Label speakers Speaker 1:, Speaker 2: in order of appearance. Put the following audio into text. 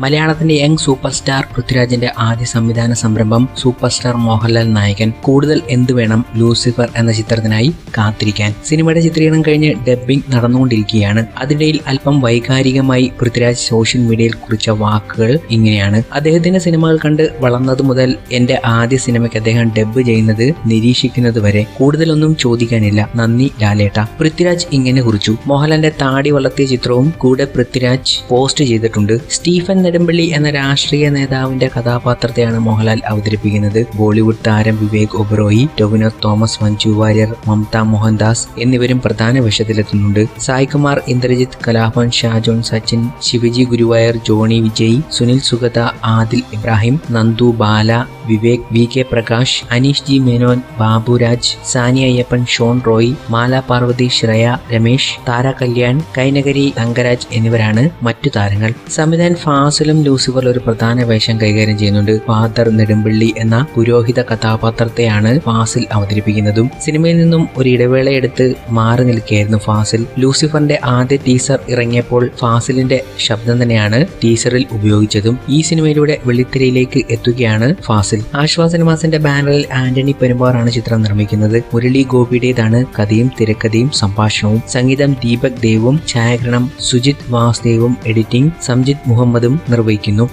Speaker 1: മലയാളത്തിന്റെ young super star പൃഥ്വിരാജിന്റെ ആദ്യ സംവിധാന സംരംഭം സൂപ്പർ സ്റ്റാർ മോഹൻലാൽ നായകൻ കൂടുതൽ എന്തു വേണം ലൂസിഫർ എന്ന ചിത്രത്തിനായി കാത്തിരിക്കാൻ. സിനിമയുടെ ചിത്രീകരണം കഴിഞ്ഞ് ഡബ്ബിംഗ് നടന്നുകൊണ്ടിരിക്കുകയാണ്. അതിനിടയിൽ അല്പം വൈകാരികമായി പൃഥ്വിരാജ് സോഷ്യൽ മീഡിയയിൽ കുറിച്ച വാക്കുകൾ ഇങ്ങനെയാണ്. അദ്ദേഹത്തിന്റെ സിനിമകൾ കണ്ട് വളർന്നത് മുതൽ എന്റെ ആദ്യ സിനിമയ്ക്ക് അദ്ദേഹം ഡബ്ബ് ചെയ്യുന്നത് നിരീക്ഷിക്കുന്നത് വരെ കൂടുതലൊന്നും ചോദിക്കാനില്ല. നന്ദി ലാലേട്ട. പൃഥ്വിരാജ് ഇങ്ങനെ കുറിച്ചു. മോഹൻലാലിന്റെ താടി വളർത്തിയ ചിത്രവും കൂടെ പൃഥ്വിരാജ് പോസ്റ്റ് ചെയ്തിട്ടുണ്ട്. സ്റ്റീഫൻ നെടുമ്പള്ളി എന്ന രാഷ്ട്രീയ നേതാവിന്റെ കഥാപാത്രത്തെയാണ് മോഹൻലാൽ അവതരിപ്പിക്കുന്നത്. ബോളിവുഡ് താരം വിവേക് ഒബ്രോയി ടൊവിനോ തോമസ് മഞ്ജു വാര്യർ മമത മോഹൻദാസ് എന്നിവരും പ്രധാന വേഷത്തിലെത്തുന്നുണ്ട്. Saikumar Indrajith Kalabhavan Shajon Sachin Shivaji ഗുരുവായർ Johnny Vijay Sunil Sugatha Adil Ibrahim Nandu Bala Vivek V K Prakash Aneesh G Menon Baburaj Sani Ayyappan Shaun Roy Mala Parvathy Shreya Ramesh Tara Kalyan Kainakary Thankaraj എന്നിവരാണ് മറ്റു താരങ്ങൾ. സംവിധാൻ ഫാസിലും ലൂസിഫർ ഒരു പ്രധാന വേഷം കൈകാര്യം ചെയ്യുന്നുണ്ട്. ഫാദർ നെടുമ്പള്ളി എന്ന പുരോഹിത കഥാപാത്രത്തെയാണ് ഫാസിൽ അവതരിപ്പിക്കുന്നതും. സിനിമയിൽ നിന്നും ഒരു ഇടവേളയെടുത്ത് മാറി നിൽക്കുകയായിരുന്നു ഫാസിൽ. ലൂസിഫറിന്റെ ആദ്യ ടീസർ ഇറങ്ങിയപ്പോൾ ഫാസിലിന്റെ ശബ്ദം തന്നെയാണ് ടീസറിൽ ഉപയോഗിച്ചതും. ഈ സിനിമയിലൂടെ വെള്ളിത്തിരയിലേക്ക് എത്തുകയാണ് ഫാസിൽ. ആശ്വാസ സിനിമാസിന്റെ ബാനറിൽ ആന്റണി പെരുമ്പാറാണ് ചിത്രം നിർമ്മിക്കുന്നത്. മുരളി ഗോപിയുടേതാണ് കഥയും തിരക്കഥയും സംഭാഷണവും. സംഗീതം ദീപക് ദേവും ഛായാഗ്രഹണം സുജിത് വാസുദേവും എഡിറ്റിംഗ് സംജിത് മുഹമ്മദും നിർവഹിക്കുന്നു